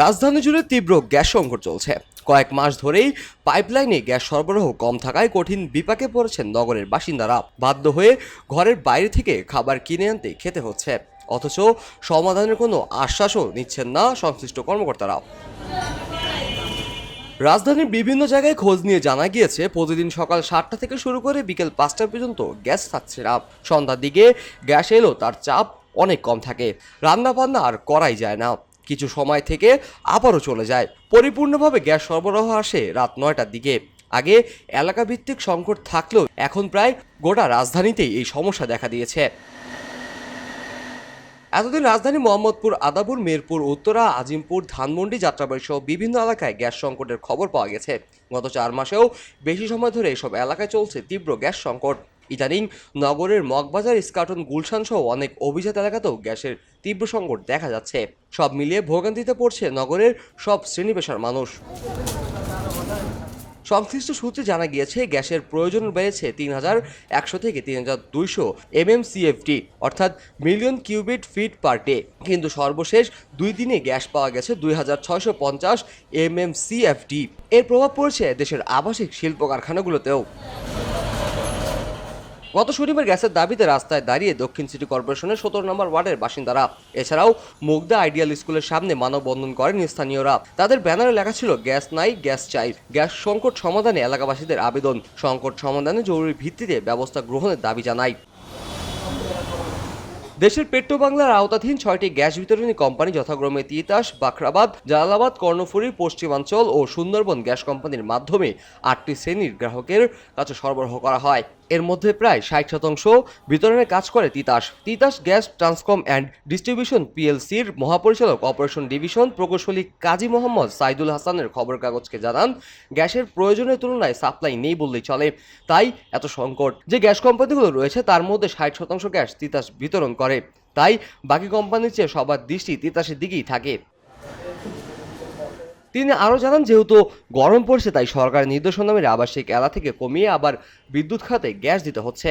রাজধানী জুড়ে তীব্র গ্যাস সংকট চলছে। কয়েক মাস ধরেই পাইপলাইনে গ্যাস সরবরাহ কম থাকায় কঠিন বিপাকে পড়েছেন নগরের বাসিন্দারা। বাধ্য হয়ে ঘরের বাইরে থেকে খাবার কিনে আনতে খেতে হচ্ছে। অথচ সমাধানের কোনো আশ্বাসও নিচ্ছেন না সংশ্লিষ্ট কর্মকর্তারা। রাজধানীর বিভিন্ন জায়গায় খোঁজ নিয়ে জানা গিয়েছে, প্রতিদিন সকাল সাতটা থেকে শুরু করে বিকেল পাঁচটা পর্যন্ত গ্যাস থাকছে না। সন্ধ্যার দিকে গ্যাস এলো, তার চাপ অনেক কম থাকে। রান্না বান্না আর করাই যায় না। কিছু সময় থেকে আবারও চলে যায়। পরিপূর্ণভাবে গ্যাস সরবরাহ আসে রাত নয়টার দিকে। আগে এলাকাভিত্তিক সংকট থাকলেও এখন প্রায় গোটা রাজধানীতেই এই সমস্যা দেখা দিয়েছে। এতদিন রাজধানী মোহাম্মদপুর, আদাবুর, মিরপুর, উত্তরা, আজিমপুর, ধানমন্ডি যাত্রাবাড়ি সহ বিভিন্ন এলাকায় গ্যাস সংকটের খবর পাওয়া গেছে। গত চার মাসেও বেশি সময় ধরে এসব এলাকায় চলছে তীব্র গ্যাস সংকট। ইদানিং নগরের মগবাজার, ইস্কাটন, গুলশান সহ অনেক অভিজাত এলাকাতেও গ্যাসের তীব্র সংকট দেখা যাচ্ছে। সব মিলিয়ে ভোগান্তিতে পড়ছে নগরের সব শ্রেণি পেশার মানুষ। সংশ্লিষ্ট সূত্রে জানা গিয়েছে, গ্যাসের প্রয়োজন বেড়েছে তিন হাজার একশো থেকে তিন হাজার দুইশো এমএমসিএফটি, অর্থাৎ million cubic feet per day. কিন্তু সর্বশেষ দুই দিনে গ্যাস পাওয়া গেছে দুই হাজার ছয়শো পঞ্চাশ এমএমসিএফটি। এর প্রভাব পড়ছে দেশের আবাসিক শিল্প কারখানাগুলোতেও। গত শনিবার গ্যাসের দাবিতে রাস্তায় দাঁড়িয়ে দক্ষিণ সিটি কর্পোরেশনের সতেরো নম্বর ওয়ার্ডের বাসিন্দারা, এছাড়াও মুগদা আইডিয়াল স্কুলের সামনে মানববন্ধন করেন স্থানীয়রা। তাদের ব্যানারে লেখা ছিল, গ্যাস নাই, গ্যাস চাই। গ্যাস সংকট সমাধানে এলাকাবাসীদের আবেদন। সংকট সমাধানে জরুরি ভিত্তিতে ব্যবস্থা গ্রহণের দাবি জানায়। দেশের পেট্রো বাংলার আওতাধীন ছয়টি গ্যাস বিতরণী কোম্পানি যথাক্রমে তিতাস, বাখরাবাদ, জালালাবাদ, কর্ণফুলী, পশ্চিমাঞ্চল ও সুন্দরবন গ্যাস কোম্পানির মাধ্যমে আটটি শ্রেণির গ্রাহকের কাছে সরবরাহ করা হয়। এর মধ্যে প্রায় ষাট শতাংশ বিতরণের কাজ করে Titas. Titas gas Transcom and distribution পিএলসির মহাপরিচালক অপারেশন ডিভিশন প্রকৌশলী কাজী মোহাম্মদ সাইদুল হাসানের খবর কাগজকে জানান, গ্যাসের প্রয়োজনের তুলনায় সাপ্লাই নেই বললেই চলে। তাই এত সংকট যে গ্যাস কোম্পানিগুলো রয়েছে তার মধ্যে ষাট শতাংশ গ্যাস তিতাস বিতরণ করে। তাই বাকি কোম্পানির চেয়ে সবার দৃষ্টি তিতাসের দিকেই থাকে। তিনি আরও জানান, যেহেতু গরম পড়ছে, তাই সরকারের নির্দেশনা মেনে আবাসিক এলা থেকে কমিয়ে আবার বিদ্যুৎ খাতে গ্যাস দিতে হচ্ছে।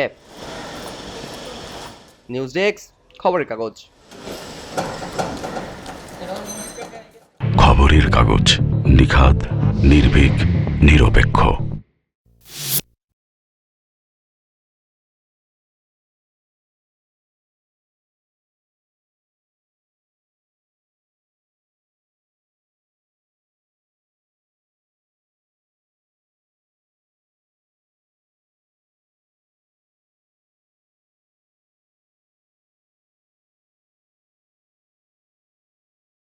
নিউজ ডেস্ক, খবরের কাগজ। খবরের কাগজ, নিখাত, নির্ভীক, নিরপেক্ষ।